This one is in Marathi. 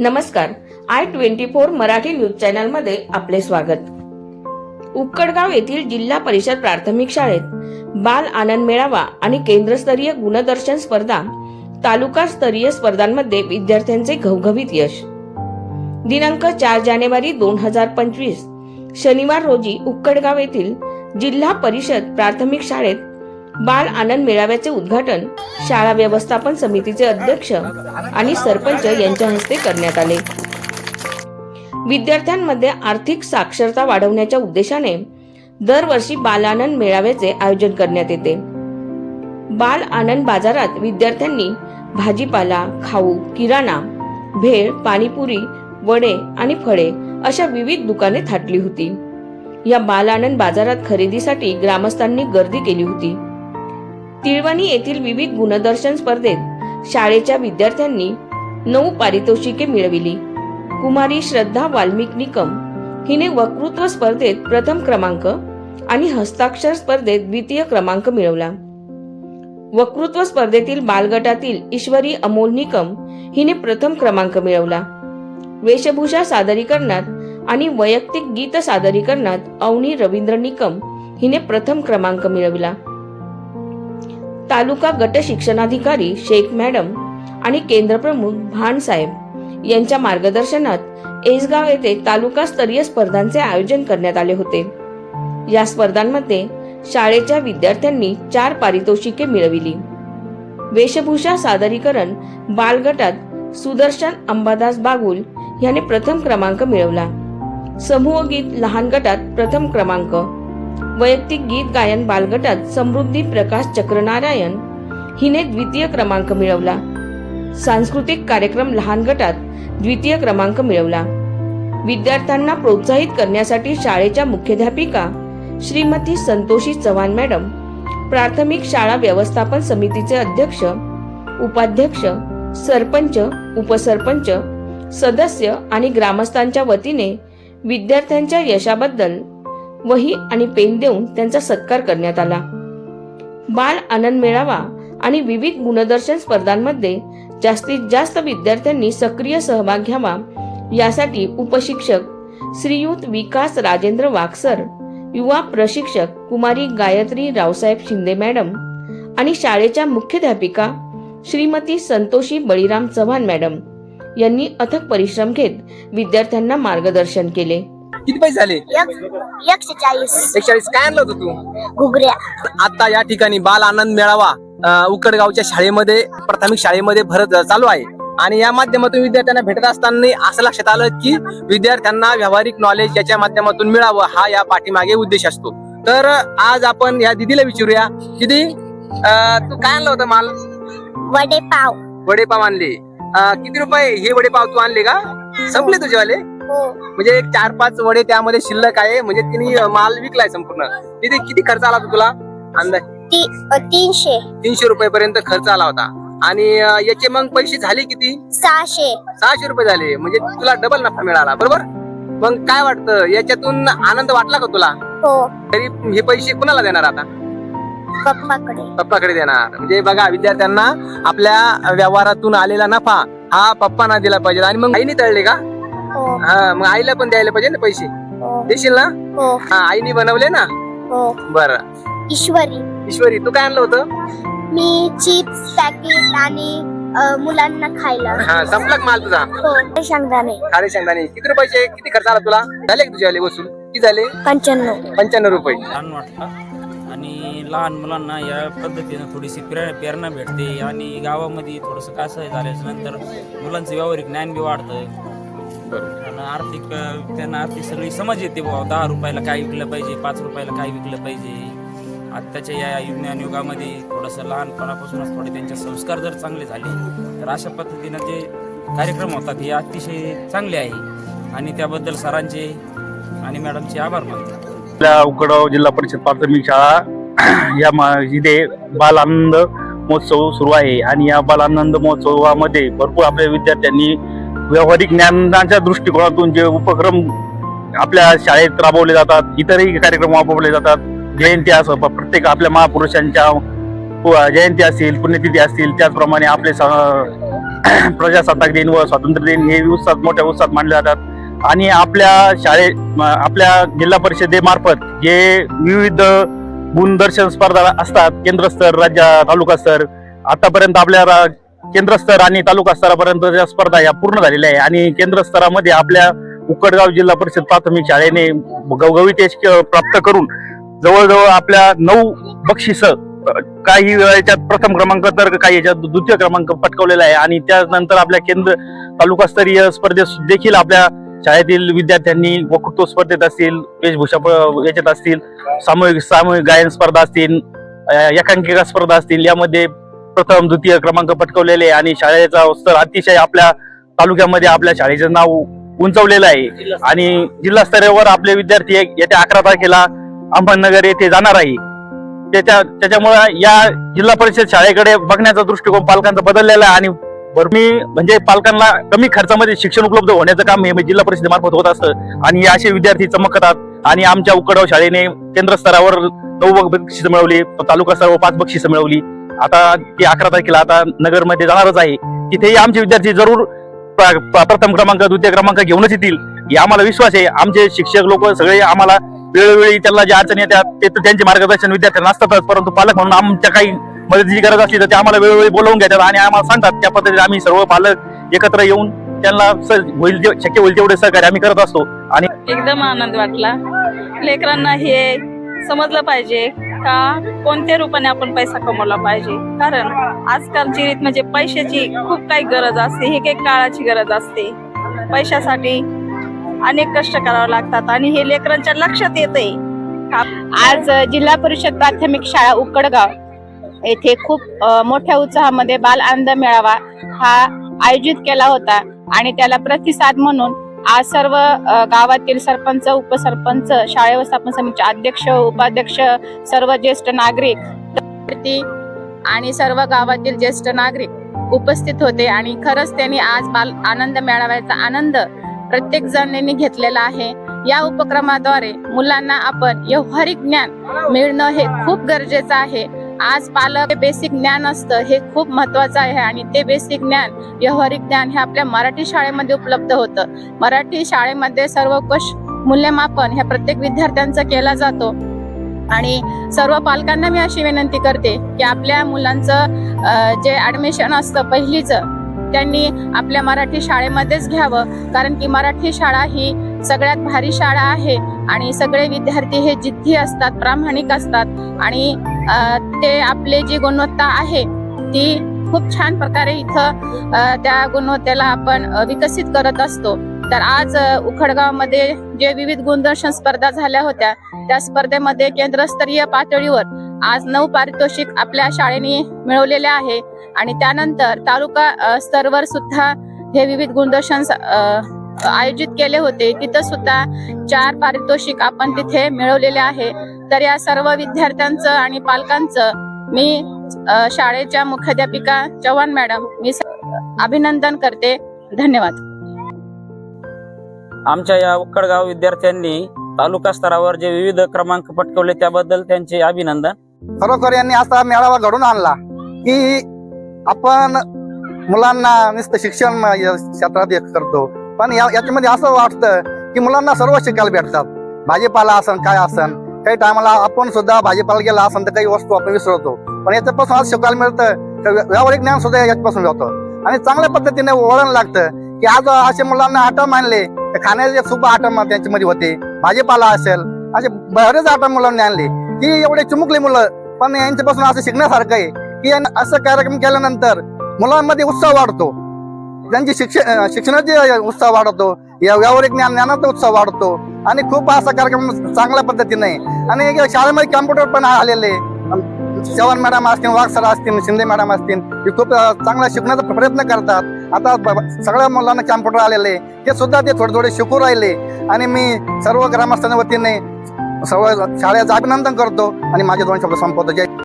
नमस्कार. I twenty four Marathi news चॅनलमध्ये आपले स्वागत. उक्कडगाव येथील जिल्हा परिषद प्राथमिक शाळेत बाल आनंद मेळावा आणि केंद्रस्तरीय गुणदर्शन स्पर्धा तालुकास्तरीय स्पर्धांमध्ये विद्यार्थ्यांचे घवघवीत यश. दिनांक चार जानेवारी दोन हजार पंचवीस शनिवार रोजी उक्कडगाव येथील जिल्हा परिषद प्राथमिक शाळेत बाल आनंद मेळाव्याचे उद्घाटन शाळा व्यवस्थापन समितीचे अध्यक्ष आणि सरपंच यांच्या हस्ते करण्यात आले. विद्यार्थ्यांमध्ये आर्थिक साक्षरता वाढवण्याच्या उद्देशाने दरवर्षी बाल आनंद मेळाव्याचे आयोजन करण्यात येते. बाल आनंद बाजारात विद्यार्थ्यांनी भाजीपाला खाऊ किराणा भेळ पाणीपुरी वडे आणि फळे अशा विविध दुकाने थाटली होती. या बाल आनंद बाजारात खरेदीसाठी ग्रामस्थांनी गर्दी केली होती. तिळवणी येथील विविध गुणदर्शन स्पर्धेत शाळेच्या विद्यार्थ्यांनी नऊ पारितोषिके मिळविली. कुमारी श्रद्धा वाल्मिक निकम हिने वक्तृत्व स्पर्धेत प्रथम क्रमांक आणि हस्ताक्षर स्पर्धेत द्वितीय क्रमांक मिळवला. वक्तृत्व स्पर्धेतील बालगटातील ईश्वरी अमोल निकम हिने प्रथम क्रमांक मिळवला. वेशभूषा सादरीकरणात आणि वैयक्तिक गीत सादरीकरणात अवनी रवींद्र निकम हिने प्रथम क्रमांक मिळविला. तालुका गट शिक्षणाधिकारी शेख मॅडम आणि केंद्रप्रमुख भानसाहेब यांच्या मार्गदर्शनात एसगाव येथे तालुकास्तरीय स्पर्धांचे आयोजन करण्यात आले होते. या स्पर्धांमध्ये शाळेच्या विद्यार्थ्यांनी चार पारितोषिके मिळविली. वेशभूषा सादरीकरण बालगटात सुदर्शन अंबादास बागुल याने प्रथम क्रमांक मिळवला. समूह गीत लहान गटात प्रथम क्रमांक वैयक्तिक गीत गायन बालगटात समृद्धी प्रकाश चक्रनारायण हिने द्वितीय क्रमांक मिळवला. सांस्कृतिक कार्यक्रम लहान गटात द्वितीय क्रमांक मिळवला. विद्यार्थ्यांना प्रोत्साहित करण्यासाठी शाळेच्या मुख्याध्यापिका श्रीमती संतोषी चव्हाण मॅडम प्राथमिक शाळा व्यवस्थापन समितीचे अध्यक्ष उपाध्यक्ष सरपंच उपसरपंच सदस्य आणि ग्रामस्थांच्या वतीने विद्यार्थ्यांच्या यशाबद्दल वही आणि पेन देऊन त्यांचा सत्कार करण्यात आला. बाल आनंद मेळावा आणि विविध गुणदर्शन स्पर्धांमध्ये जास्तीत जास्त विद्यार्थ्यांनी सक्रिय सहभाग घ्यावा यासाठी उपशिक्षक श्रीयुत विकास राजेंद्र वाक्सर युवा प्रशिक्षक कुमारी गायत्री रावसाहेब शिंदे मॅडम आणि शाळेच्या मुख्याध्यापिका श्रीमती संतोषी बळीराम चव्हाण मॅडम यांनी अथक परिश्रम घेत विद्यार्थ्यांना मार्गदर्शन केले. किती पैसे झाले? एक- एकशे चाळीस एकचाळीस काय आणलं होतं तू? घुगऱ्या. आता या ठिकाणी बाल आनंद मेळावा अं, उकडगावच्या शाळेमध्ये प्राथमिक शाळेमध्ये भरत चालू आहे. आणि या माध्यमातून विद्यार्थ्यांना भेटत असताना असं लक्षात आलं की विद्यार्थ्यांना व्यावहारिक नॉलेज याच्या माध्यमातून मिळावं हा या पाठीमागे उद्देश असतो. तर आज आपण या दिदीला विचारूया. दिदी अं, तू काय आणलं होतं माल? वडे पाव वडेपाव आणले. अं, किती रुपये हे वडेपाव तू आणले का? संपले तुझेवाले? म्हणजे एक चार पाच वडे त्यामध्ये शिल्लक आहे. म्हणजे तिने माल विकलाय संपूर्ण. तिथे किती खर्च आला होता तुला? अंदाज? तीनशे. तीनशे रुपये पर्यंत खर्च आला होता. आणि याचे मग पैसे झाले किती? सहाशे. सहाशे रुपये झाले. म्हणजे तुला डबल नफा मिळाला. बरोबर? मग काय वाटतं? याच्यातून आनंद वाटला का तुला? हो. तरी हे पैसे कुणाला देणार आता? पप्पाकडे. पप्पाकडे देणार. म्हणजे बघा विद्यार्थ्यांना आपल्या व्यवहारातून आलेला नफा हा पप्पांना दिला पाहिजे. आणि मग आईने तळले का? हो. हा मग आईला पण द्यायला पाहिजे ना पैसे? हो. देशील ना? हो. हा आईने बनवले ना? हो. बर. ईश्वरी. ईश्वरी तू काय आणलं होतं? मी चिप्स पॅकेट आणि अ, मुलांना खायला. हा संपला का माल तुझा? हो शेंगदाणे. खारे शेंगदाणे. किती रुपयाचे? किती खर्च आला तुला? झाले का तुझे वसूल? किती झाले? पंच्याण्णव. पंच्याण्णव रुपये. छान वाटलं. आणि लहान मुलांना या पद्धतीनं थोडीशी प्रेर प्रेरणा भेटते. आणि गावामध्ये थोडंसं कसं झाल्याच्यानंतर मुलांचं व्यावहारिक ज्ञान बी वाढतं आणि आर्थिक त्यांना आर्थिक सगळी समज येते बाबा दहा रुपयाला काय विकलं पाहिजे पाच रुपयाला काय विकलं पाहिजे. आत्ताच्या या विज्ञान युगामध्ये थोडंसं लहानपणापासूनच थोडे त्यांचे संस्कार जर चांगले झाले तर अशा पद्धतीनं जे कार्यक्रम होतात हे अतिशय चांगले आहे. आणि त्याबद्दल सरांचे आणि मॅडमचे आभार मानतो. आपल्या उकडगाव जिल्हा परिषद प्राथमिक शाळा या मा- इथे बाल आनंद महोत्सव सुरू आहे. आणि या बाल आनंद महोत्सवामध्ये भरपूर आपल्या विद्यार्थ्यांनी व्यावहारिक ज्ञानाच्या दृष्टिकोनातून जे उपक्रम आपल्या शाळेत राबवले जातात इतरही कार्यक्रम राबवले जातात. जयंती असं प्रत्येक आपल्या महापुरुषांच्या जयंती असतील पुण्यतिथी असतील त्याचप्रमाणे आपले स- प्रजासत्ताक दिन व स्वातंत्र्य दिन हे उत्साहात मोठ्या उत्साहात मानले जातात. आणि आपल्या शाळे आपल्या जिल्हा परिषदेमार्फत जे विविध गुणदर्शन स्पर्धा असतात केंद्र स्तर राज्य तालुका स्तर आतापर्यंत आपल्या केंद्रस्तर केंद्र स्तर आणि तालुका स्तरापर्यंतच्या स्पर्धा या पूर्ण झालेल्या आहे. आणि केंद्र स्तरामध्ये आपल्या उकडगाव जिल्हा परिषद प्राथमिक शाळेने गवगवीत यश प्राप्त करून जवळजवळ आपल्या नऊ बक्षिस काही याच्यात प्रथम क्रमांक तर काही याच्यात द्वितीय क्रमांक पटकवलेला आहे. आणि त्यानंतर आपल्या केंद्र तालुकास्तरीय स्पर्धेत देखील आपल्या शाळेतील विद्यार्थ्यांनी वक्तृत्व स्पर्धेत असतील वेशभूषा प- याच्यात असतील सामूहिक सामूहिक गायन स्पर्धा असतील एकांकिका स्पर्धा असतील यामध्ये प्रथम द्वितीय क्रमांक पटकवलेले आणि शाळेचा स्तर अतिशय आपल्या तालुक्यामध्ये आपल्या शाळेचं नाव उंचवलेलं आहे. आणि जिल्हा स्तरावर आपले विद्यार्थी येत्या अकरा तारखेला अहमदनगर येथे जाणार आहे. त्याच्या त्याच्यामुळे या जिल्हा परिषद शाळेकडे बघण्याचा दृष्टिकोन पालकांचा बदललेला आहे आणि बरं मी म्हणजे पालकांना कमी खर्चामध्ये शिक्षण उपलब्ध होण्याचं काम हे जिल्हा परिषदेमार्फत होत असतं. आणि असे विद्यार्थी चमकतात आणि आमच्या उकडगाव शाळेने केंद्र स्तरावर नऊ बक्षिस मिळवली तालुका स्तरावर पाच बक्षिस मिळवली. आता ती अकरा तारखेला आता नगरमध्ये जाणारच आहे. तिथेही आमचे विद्यार्थी जरूर प्रथम क्रमांक द्वितीय क्रमांक घेऊनच येतील. हे आम्हाला विश्वास आहे. आमचे शिक्षक लोक सगळे आम्हाला वेळोवेळी त्यांना ज्या अडचणी येतात ते तर त्यांचे मार्गदर्शन विद्यार्थ्यांना असतातच परंतु पालक म्हणून आमच्या काही मदतीची गरज असली तर ते आम्हाला वेळोवेळी बोलवून घेतात आणि आम्हाला सांगतात. त्या पद्धतीने आम्ही सर्व पालक एकत्र येऊन त्यांना होईल ते- शक्य होईल तेवढे सहकार्य आम्ही करत असतो. आणि एकदम आनंद वाटला. लेकरांना हे समजलं पाहिजे. का कोणत्या रूपाने आपण पैसा कमवला पाहिजे? कारण आजकालची रीत म्हणजे पैशाची खूप काही गरज असते. ही काही काळाची गरज असते. पैशासाठी अनेक कष्ट करावे लागतात आणि हे लेकरांच्या लक्षात येते. आज जिल्हा परिषद प्राथमिक शाळा उकडगाव येथे खूप मोठ्या उत्साहामध्ये बाल आनंद मेळावा हा आयोजित केला होता आणि त्याला प्रतिसाद म्हणून आज सर्व गावातील सरपंच उपसरपंच शाळा व्यवस्थापन समितीचे अध्यक्ष उपाध्यक्ष सर्व ज्येष्ठ नागरिक आणि सर्व गावातील ज्येष्ठ नागरिक उपस्थित होते आणि खरंच त्यांनी आज बाल आनंद मेळाव्याचा आनंद प्रत्येक जणांनी घेतलेला आहे. या उपक्रमाद्वारे मुलांना आपण व्यावहारिक ज्ञान मिळणं हे खूप गरजेचं आहे. आज पालक बेसिक ज्ञान असतं हे खूप महत्वाचं आहे आणि ते बेसिक ज्ञान व्यावहारिक ज्ञान हे आपल्या मराठी शाळेमध्ये उपलब्ध होतं. मराठी शाळेमध्ये सर्वकष मूल्यमापन ह्या प्रत्येक विद्यार्थ्यांचा केला जातो. आणि सर्व पालकांना मी अशी विनंती करते की आपल्या मुलांचं जे ऍडमिशन असतं पहिलीचं त्यांनी आपल्या मराठी शाळेमध्येच घ्यावं. कारण की मराठी शाळा ही सगळ्यात भारी शाळा आहे आणि सगळे विद्यार्थी हे जिद्दी असतात प्रामाणिक असतात. आणि ते आपले जी गुणवत्ता आहे ती खूप छान प्रकारे इथं त्या गुणवत्तेला आपण विकसित करत असतो. तर आज उखडगावमध्ये जे विविध गुणदर्शन स्पर्धा झाल्या होत्या त्या स्पर्धेमध्ये केंद्रस्तरीय पातळीवर आज नऊ पारितोषिक आपल्या शाळेने मिळवलेले आहे. आणि त्यानंतर तालुका स्तरवर सुद्धा हे विविध गुणदर्शन अ, आयोजित केले होते. तिथं सुद्धा चार पारितोषिक आपण तिथे मिळवलेले आहे. तर या सर्व विद्यार्थ्यांचं आणि पालकांचं मी शाळेच्या मुख्याध्यापिका चव्हाण मॅडम मी अभिनंदन करते. धन्यवाद. आमच्या या उक्कडगाव विद्यार्थ्यांनी तालुका स्तरावर जे विविध क्रमांक पटकवले त्याबद्दल त्यांचे अभिनंदन. खरोखर यांनी असा मेळावा घडून आणला की आपण मुलांना नुसतं शिक्षण या क्षेत्रात एक करतो. पण या- याच्यामध्ये असं वाटतं की मुलांना सर्व शिकायला भेटतात. भाजीपाला असन काय असन काही टायमाला आपण सुद्धा भाजीपाला गेला असन तर काही वस्तू आपण विसरतो. पण याच्यापासून आज शिकायला मिळतं तर व्या- व्यावहारिक ज्ञान सुद्धा याच्यापासून होतं आणि चांगल्या पद्धतीने वळण लागतं की आज असे मुलांना आटम आणले तर खाण्याचे सुद्धा आटम त्यांच्यामध्ये होते भाजीपाला असेल असे बरेच आटम मुलांनी आणले. की एवढे चिमुकले मुलं पण यांच्यापासून असं शिकण्यासारखं आहे की असं कार्यक्रम केल्यानंतर मुलांमध्ये उत्साह वाढतो. त्यांची शिक्षण शिक्षणाची शिक्षणाचे उत्साह वाढतो या व्यावहारिक ज्ञान ज्ञानाचा उत्साह वाढतो. आणि खूप असा कार्यक्रम चांगल्या पद्धतीने. आणि शाळेमध्ये कॉम्प्युटर पण आलेले अं, चव्हाण मॅडम असतील वाघ सर असतील शिंदे मॅडम असतील हे खूप चांगला शिकण्याचा प्रयत्न करतात. आता सगळ्या मुलांना कॅम्प्युटर आलेले ते सुद्धा ते थोडे थोडे शिकू राहिले. आणि मी सर्व ग्रामस्थांच्या वतीने सर्व शाळेचं अभिनंदन करतो. आणि माझे दोन शब्द संपवतो. जय